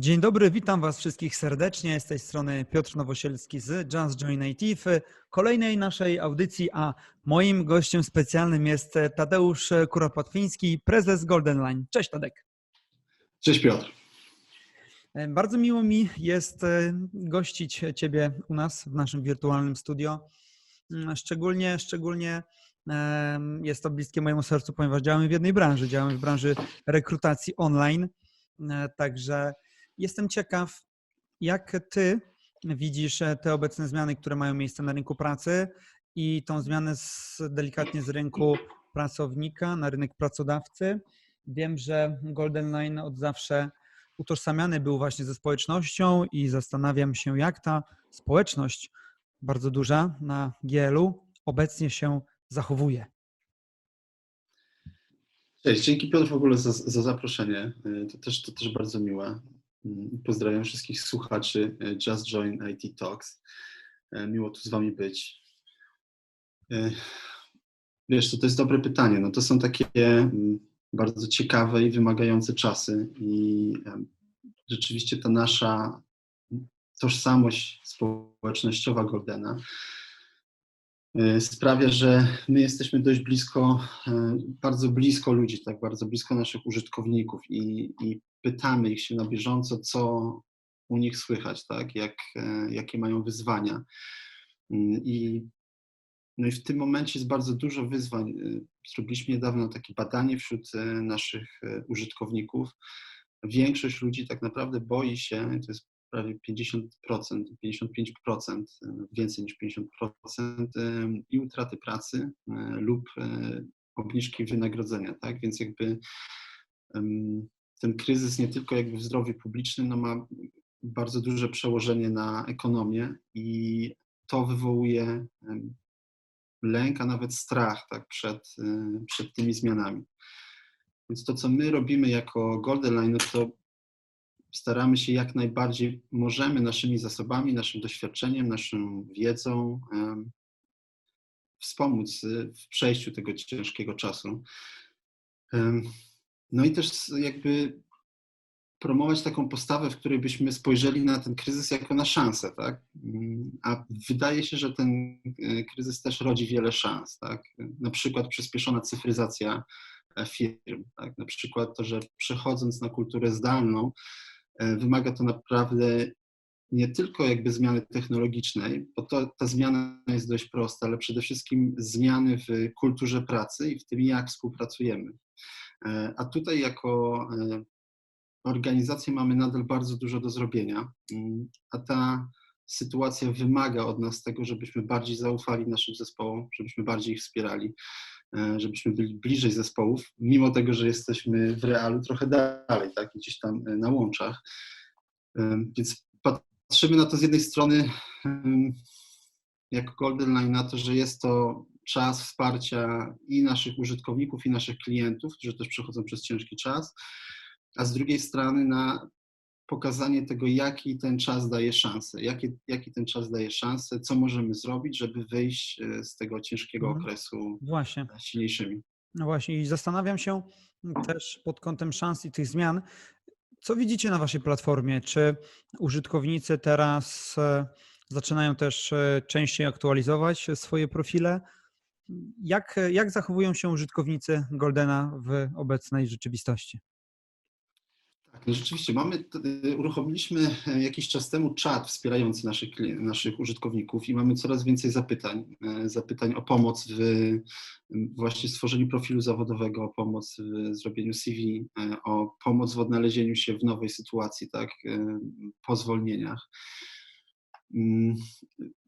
Dzień dobry, witam Was wszystkich serdecznie. Z tej strony Piotr Nowosielski z Just Join w kolejnej naszej audycji, a moim gościem specjalnym jest Tadeusz Kuropatwiński, prezes Golden Line. Cześć Tadek. Cześć Piotr. Bardzo miło mi jest gościć Ciebie u nas w naszym wirtualnym studio. Szczególnie, szczególnie jest to bliskie mojemu sercu, ponieważ działamy w jednej branży, działamy w branży rekrutacji online. Także Jestem ciekaw, jak Ty widzisz e, te obecne zmiany, które mają miejsce na rynku pracy i tą zmianę z, delikatnie z rynku pracownika na rynek pracodawcy. Wiem, że Golden Line od zawsze utożsamiany był właśnie ze społecznością i zastanawiam się, jak ta społeczność bardzo duża na GL-u obecnie się zachowuje. Cześć, dzięki Piotr w ogóle za, za zaproszenie. E, to też, to też bardzo miłe. Mm, pozdrawiam wszystkich słuchaczy e, Just Join IT Talks. E, miło tu z Wami być. E, wiesz, to, to jest dobre pytanie. No to są takie mm, bardzo ciekawe i wymagające czasy i rzeczywiście ta nasza tożsamość społecznościowa Goldena sprawia, że my jesteśmy dość blisko, bardzo blisko ludzi, tak, bardzo blisko naszych użytkowników i, i pytamy ich się na bieżąco, co u nich słychać, tak? Jak, e, jakie mają wyzwania. Mm, I, no i w tym momencie jest bardzo dużo wyzwań. E, zrobiliśmy niedawno takie badanie wśród e, naszych użytkowników. Większość ludzi tak naprawdę boi się, to jest prawie 50%, 55%, więcej niż 50% i utraty pracy lub obniżki wynagrodzenia, tak? Więc jakby ten kryzys nie tylko jakby w zdrowiu publicznym no ma bardzo duże przełożenie na ekonomię i to wywołuje lęk, a nawet strach tak, przed, przed tymi zmianami. Więc to, co my robimy jako Golden Line, no to staramy się jak najbardziej możemy naszymi zasobami, naszym doświadczeniem, naszą wiedzą wspomóc w przejściu tego ciężkiego czasu. No i też jakby promować taką postawę, w której byśmy spojrzeli na ten kryzys jako na szansę, tak? A wydaje się, że ten e, kryzys też rodzi wiele szans, tak? Na przykład przyspieszona cyfryzacja e, firm, tak? Na przykład to, że przechodząc na kulturę zdalną, e, wymaga to naprawdę nie tylko jakby zmiany technologicznej, bo to, ta zmiana jest dość prosta, ale przede wszystkim zmiany w kulturze pracy i w tym, jak współpracujemy. E, a tutaj jako e, organizacja mamy nadal bardzo dużo do zrobienia, mm, a ta sytuacja wymaga od nas tego, żebyśmy bardziej zaufali naszym zespołom, żebyśmy bardziej ich wspierali, e, żebyśmy byli bliżej zespołów, mimo tego, że jesteśmy w realu trochę dalej, tak, gdzieś tam na łączach. Więc patrzymy na to z jednej strony jako Golden Line na to, że jest to czas wsparcia i naszych użytkowników, i naszych klientów, którzy też przechodzą przez ciężki czas, a z drugiej strony na pokazanie tego, jaki ten czas daje szansę, jaki, jaki ten czas daje szansę, co możemy zrobić, żeby wyjść e, z tego ciężkiego mhm. okresu właśnie. silniejszymi. No właśnie i zastanawiam się też pod kątem szans i tych zmian, co widzicie na Waszej platformie? Czy użytkownicy teraz e, zaczynają też e, częściej aktualizować swoje profile? Jak, jak zachowują się użytkownicy Goldena w obecnej rzeczywistości? Tak, no rzeczywiście mamy, uruchomiliśmy jakiś czas temu czat wspierający naszych, naszych użytkowników i mamy coraz więcej zapytań, e, zapytań o pomoc w właśnie stworzeniu profilu zawodowego, o pomoc w zrobieniu CV, e, o pomoc w odnalezieniu się w nowej sytuacji, tak, e, po zwolnieniach. Mm,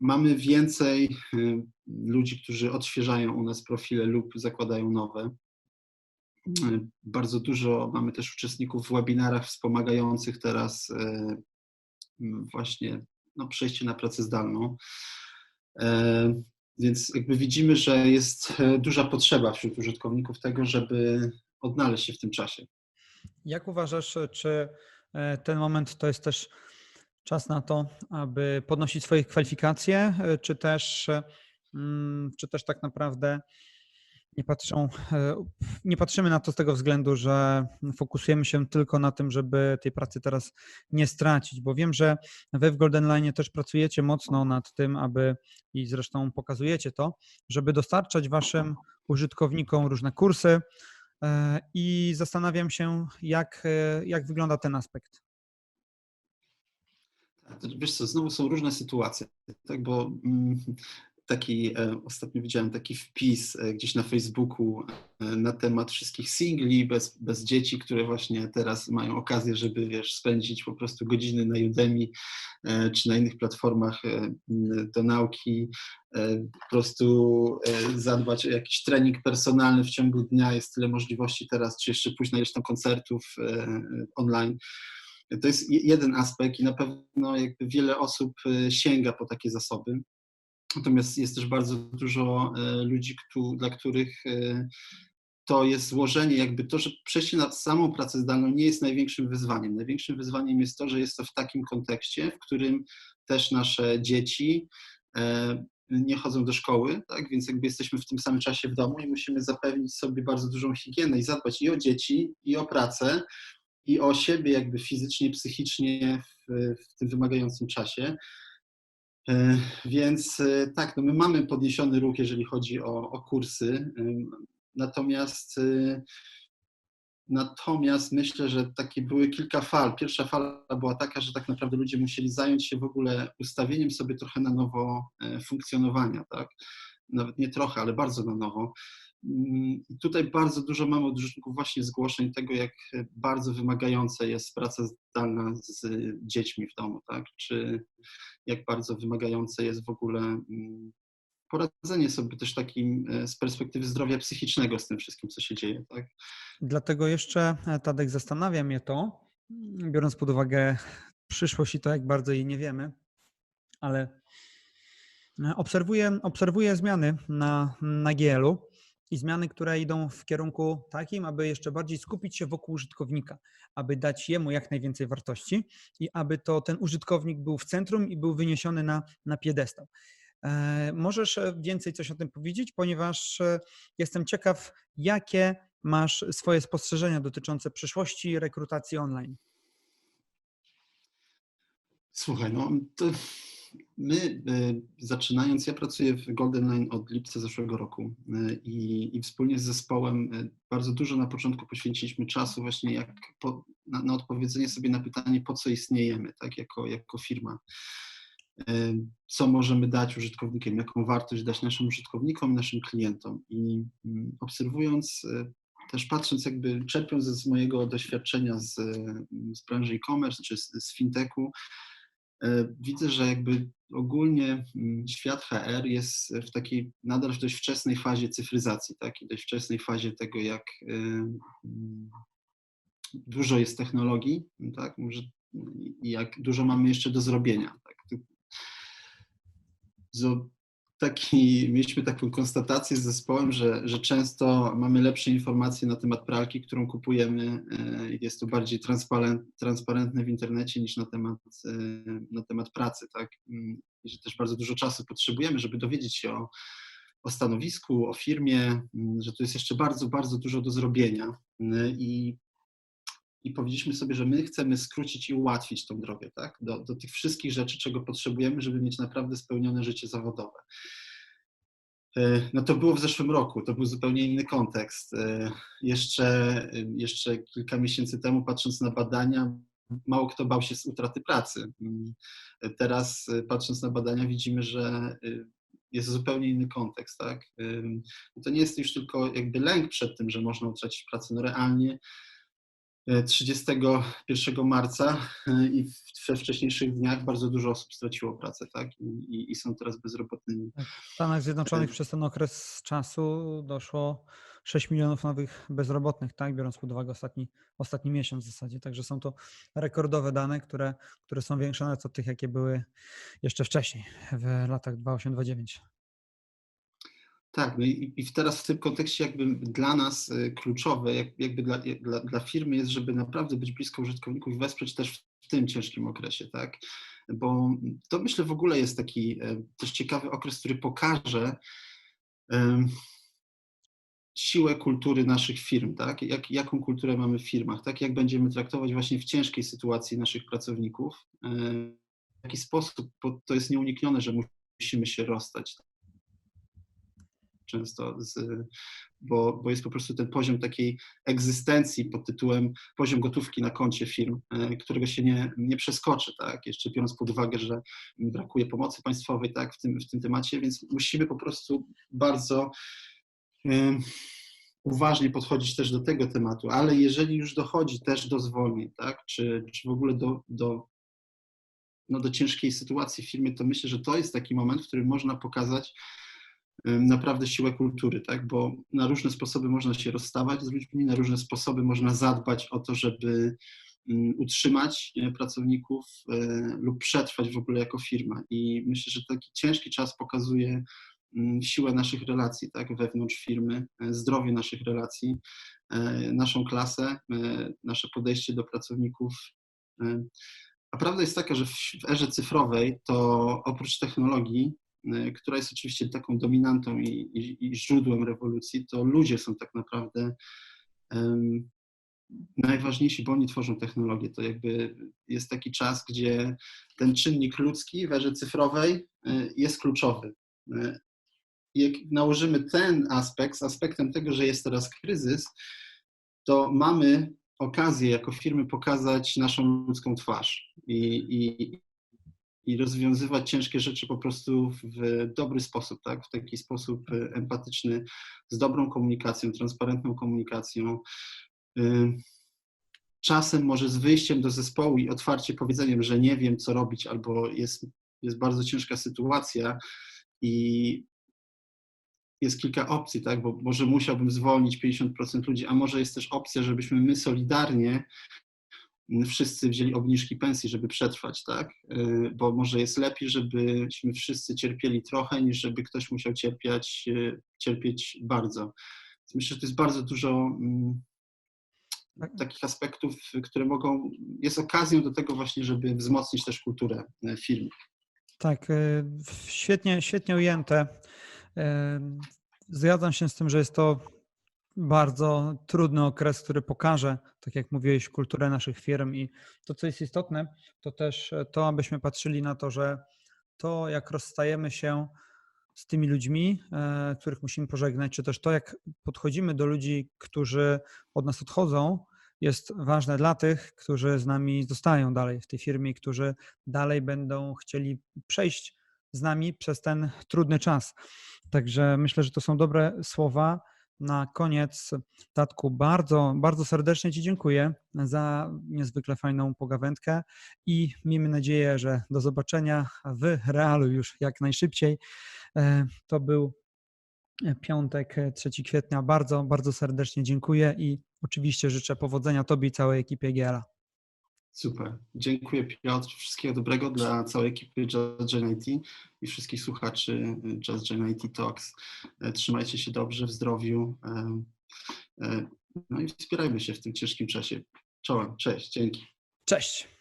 mamy więcej y, ludzi, którzy odświeżają u nas profile lub zakładają nowe. Y, bardzo dużo mamy też uczestników w webinarach wspomagających teraz y, właśnie no, przejście na pracę zdalną. Więc jakby widzimy, że jest duża potrzeba wśród użytkowników tego, żeby odnaleźć się w tym czasie. Jak uważasz, czy e, ten moment to jest też czas na to, aby podnosić swoje kwalifikacje, e, czy też, e, mm, czy też tak naprawdę nie patrzą, e, nie patrzymy na to z tego względu, że fokusujemy się tylko na tym, żeby tej pracy teraz nie stracić, bo wiem, że wy w Golden Line też pracujecie mocno nad tym, aby i zresztą pokazujecie to, żeby dostarczać waszym użytkownikom różne kursy i zastanawiam się, jak, jak wygląda ten aspekt. Wiesz co, znowu są różne sytuacje, tak, bo mm, taki, e, ostatnio widziałem taki wpis e, gdzieś na Facebooku e, na temat wszystkich singli bez, bez dzieci, które właśnie teraz mają okazję, żeby wiesz, spędzić po prostu godziny na Udemy czy na innych platformach do nauki, po prostu zadbać o jakiś trening personalny w ciągu dnia, jest tyle możliwości teraz, czy jeszcze pójść na ileś tam koncertów online. To jest jeden aspekt i na pewno jakby wiele osób sięga po takie zasoby. Natomiast jest też bardzo dużo e, ludzi, dla których e, to jest złożenie, jakby to, że przejście na samą pracę zdalną nie jest największym wyzwaniem. Największym wyzwaniem jest to, że jest to w takim kontekście, w którym też nasze dzieci e, nie chodzą do szkoły, tak? więc jakby jesteśmy w tym samym czasie w domu i musimy zapewnić sobie bardzo dużą higienę i zadbać i o dzieci, i o pracę, i o siebie jakby fizycznie, psychicznie w, w tym wymagającym czasie. E, więc e, tak, no my mamy podniesiony ruch, jeżeli chodzi o, o kursy, natomiast e, Natomiast myślę, że takie były kilka fal. Pierwsza fala była taka, że tak naprawdę ludzie musieli zająć się w ogóle ustawieniem sobie trochę na nowo funkcjonowania, tak? Nawet nie trochę, ale bardzo na nowo. Mm, I tutaj bardzo dużo mamy od użytkowników właśnie zgłoszeń tego, jak bardzo wymagająca jest praca zdalna z dziećmi w domu, tak? Czy jak bardzo wymagające jest w ogóle mm, poradzenie sobie też takim e, z perspektywy zdrowia psychicznego z tym wszystkim, co się dzieje, tak? Dlatego jeszcze, e, Tadek, zastanawia mnie to, biorąc pod uwagę przyszłość i to, jak bardzo jej nie wiemy, ale e, obserwuję, obserwuję zmiany na, na GL-u i zmiany, które idą w kierunku takim, aby jeszcze bardziej skupić się wokół użytkownika, aby dać jemu jak najwięcej wartości i aby to ten użytkownik był w centrum i był wyniesiony na, na piedestał. E, możesz więcej coś o tym powiedzieć, ponieważ e, jestem ciekaw, jakie masz swoje spostrzeżenia dotyczące przyszłości rekrutacji online. Słuchaj, no to My e, zaczynając, ja pracuję w Golden Line od lipca zeszłego roku e, i, i wspólnie z zespołem e, bardzo dużo na początku poświęciliśmy czasu właśnie jak po, na, na, odpowiedzenie sobie na pytanie, po co istniejemy, tak, jako, jako firma. Co możemy dać użytkownikom, jaką wartość dać naszym użytkownikom, naszym klientom. I mm, obserwując, też patrząc, jakby czerpiąc z mojego doświadczenia z, z branży e-commerce czy z, z fintechu, widzę, że jakby ogólnie mm, świat HR jest w takiej nadal w dość wczesnej fazie cyfryzacji, tak? I dość wczesnej fazie tego, jak e, mm, dużo jest technologii, tak? I jak dużo mamy jeszcze do zrobienia. Tak? Taki, mieliśmy taką konstatację z zespołem, że, że często mamy lepsze informacje na temat pralki, którą kupujemy. E, jest to bardziej transparent, transparentne w internecie niż na temat, e, na temat pracy. Tak? Mm, I że też bardzo dużo czasu potrzebujemy, żeby dowiedzieć się o, o stanowisku, o firmie, mm, że tu jest jeszcze bardzo, bardzo dużo do zrobienia. Mm, I i powiedzieliśmy sobie, że my chcemy skrócić i ułatwić tą drogę, tak? Do, do tych wszystkich rzeczy, czego potrzebujemy, żeby mieć naprawdę spełnione życie zawodowe. E, no to było w zeszłym roku, to był zupełnie inny kontekst. E, jeszcze, jeszcze kilka miesięcy temu, patrząc na badania, mało kto bał się z utraty pracy. Teraz, patrząc na badania, widzimy, że jest zupełnie inny kontekst. Tak? To nie jest już tylko jakby lęk przed tym, że można utracić pracę. No realnie 31 marca e, i we wcześniejszych dniach bardzo dużo osób straciło pracę, tak? I, i są teraz bezrobotnymi. Tak, w Stanach Zjednoczonych e, przez ten okres czasu doszło 6 milionów nowych bezrobotnych, tak? Biorąc pod uwagę ostatni, ostatni miesiąc w zasadzie. Także są to rekordowe dane, które, które są większe nawet od tych, jakie były jeszcze wcześniej, w latach 2008-2009. Tak, no i, i teraz w tym kontekście jakby dla nas y, kluczowe, jakby dla, dla, dla firmy jest, żeby naprawdę być blisko użytkowników i wesprzeć też w tym ciężkim okresie, tak? Bo to myślę w ogóle jest taki e, też ciekawy okres, który pokaże, siłę kultury naszych firm, tak? Jak, jaką kulturę mamy w firmach, tak? Jak będziemy traktować właśnie w ciężkiej sytuacji naszych pracowników, e, w jaki sposób, bo to jest nieuniknione, że musimy się rozstać często, z, bo, bo jest po prostu ten poziom takiej egzystencji pod tytułem poziom gotówki na koncie firm, e, którego się nie, nie przeskoczy, tak? Jeszcze biorąc pod uwagę, że brakuje pomocy państwowej, tak, w tym, w tym temacie, więc musimy po prostu bardzo um, uważnie podchodzić też do tego tematu, ale jeżeli już dochodzi też do zwolnień, tak, czy, czy w ogóle do, do, no do ciężkiej sytuacji w firmie, to myślę, że to jest taki moment, w którym można pokazać, naprawdę siłę kultury, tak? bo na różne sposoby można się rozstawać z ludźmi, na różne sposoby można zadbać o to, żeby utrzymać e, pracowników e, lub przetrwać w ogóle jako firma. I myślę, że taki ciężki czas pokazuje siłę naszych relacji tak, wewnątrz firmy, e, zdrowie naszych relacji, naszą klasę, nasze podejście do pracowników. A prawda jest taka, że w erze cyfrowej to oprócz technologii która jest oczywiście taką dominantą i, i, i źródłem rewolucji, to ludzie są tak naprawdę um, najważniejsi, bo oni tworzą technologię. To jakby jest taki czas, gdzie ten czynnik ludzki w erze cyfrowej y, jest kluczowy. Y, jak nałożymy ten aspekt z aspektem tego, że jest teraz kryzys, to mamy okazję jako firmy pokazać naszą ludzką twarz i, i, i rozwiązywać ciężkie rzeczy po prostu w dobry sposób, tak? w taki sposób e, empatyczny, z dobrą komunikacją, transparentną komunikacją. Y, czasem może z wyjściem do zespołu i otwarcie powiedzeniem, że nie wiem, co robić, albo jest, jest bardzo ciężka sytuacja i jest kilka opcji, tak? bo może musiałbym zwolnić 50% ludzi, a może jest też opcja, żebyśmy my solidarnie wszyscy wzięli obniżki pensji, żeby przetrwać, tak? Y, bo może jest lepiej, żebyśmy wszyscy cierpieli trochę, niż żeby ktoś musiał cierpieć, y, cierpieć bardzo. myślę, że to jest bardzo dużo mm, tak. takich aspektów, które mogą, jest okazją do tego właśnie, żeby wzmocnić też kulturę e, firmy. Tak, y, świetnie, świetnie ujęte. Zgadzam się z tym, że jest to bardzo trudny okres, który pokaże, tak jak mówiłeś, kulturę naszych firm i to, co jest istotne, to też to, abyśmy patrzyli na to, że to, jak rozstajemy się z tymi ludźmi, e, których musimy pożegnać, czy też to, jak podchodzimy do ludzi, którzy od nas odchodzą, jest ważne dla tych, którzy z nami zostają dalej w tej firmie, którzy dalej będą chcieli przejść z nami przez ten trudny czas. Także myślę, że to są dobre słowa na koniec, Tatku, bardzo, bardzo serdecznie Ci dziękuję za niezwykle fajną pogawędkę i miejmy nadzieję, że do zobaczenia w realu już jak najszybciej. E, to był piątek, 3 kwietnia. Bardzo, bardzo serdecznie dziękuję i oczywiście życzę powodzenia Tobie i całej ekipie GLA. Super. Dziękuję Piotr. Wszystkiego dobrego dla całej ekipy Jazz Gen IT i wszystkich słuchaczy Jazz Gen IT Talks. E, trzymajcie się dobrze, w zdrowiu. E, e, no i wspierajmy się w tym ciężkim czasie. Czołem. Cześć. Dzięki. Cześć.